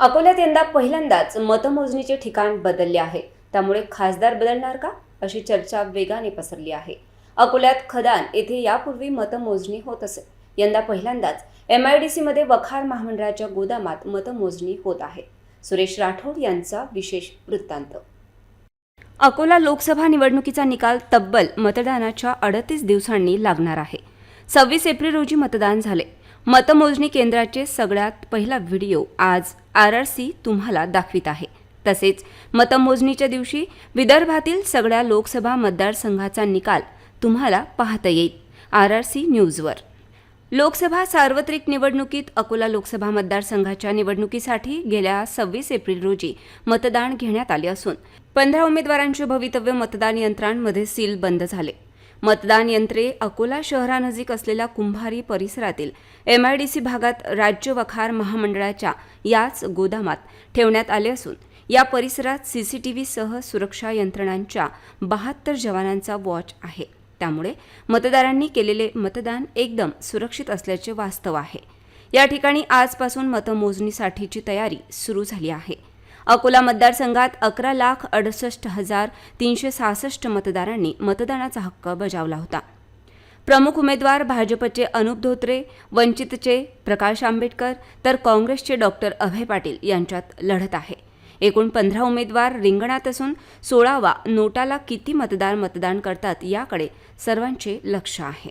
अकोल्यात यंदा पहिल्यांदाच मतमोजणीचे ठिकाण बदलले आहे. त्यामुळे खासदार बदलणार का? अशी चर्चा वेगाने पसरली आहे. अकोल्यात खदान येथे यापूर्वी मतमोजणी होत असे. यंदा पहिल्यांदाच एम आय डी सीमध्ये वखार महामंडळाच्या गोदामात मतमोजणी होत आहे. सुरेश राठोड यांचा विशेष वृत्तांत. अकोला लोकसभा निवडणुकीचा निकाल तब्बल मतदानाच्या अडतीस दिवसांनी लागणार आहे. सव्वीस एप्रिल रोजी मतदान झाले. मतमोजणी केंद्राचे सगळ्यात पहिला व्हिडिओ आज आर आर सी तुम्हाला दाखवित आहे. तसेच मतमोजणीच्या दिवशी विदर्भातील सगळ्या लोकसभा मतदारसंघाचा निकाल तुम्हाला पाहता येईल. आर आर सी न्यूजवर. लोकसभा सार्वत्रिक निवडणुकीत अकोला लोकसभा मतदारसंघाच्या निवडणुकीसाठी गेल्या सव्वीस एप्रिल रोजी मतदान घेण्यात आले असून पंधरा उमेदवारांचे भवितव्य मतदान यंत्रांमध्ये सील बंद झाले. मतदान यंत्रे अकोला शहरानजीक असलेल्या कुंभारी परिसरातील एमआयडीसी भागात राज्य वखार महामंडळाच्या याच गोदामात ठेवण्यात आले असून या परिसरात सीसीटीव्हीसह सुरक्षा यंत्रणांच्या बहात्तर जवानांचा वॉच आहे. त्यामुळे मतदारांनी केलेले मतदान एकदम सुरक्षित असल्याचे वास्तव आहे. या ठिकाणी आजपासून मतमोजणीसाठीची तयारी सुरू झाली आहे. अकोला मतदारसंघात अकरा लाख अडुसष्ट हजार तीनशे सहासष्ट मतदारांनी मतदानाचा हक्क बजावला होता. प्रमुख उमेदवार भाजपचे अनुप धोत्रे वंचितचे प्रकाश आंबेडकर तर काँग्रेसचे डॉक्टर अभय पाटील यांच्यात लढत आहे. एकूण पंधरा उमेदवार रिंगणात असून सोळावा नोटाला किती मतदार मतदान करतात याकडे सर्वांचे लक्ष आहे.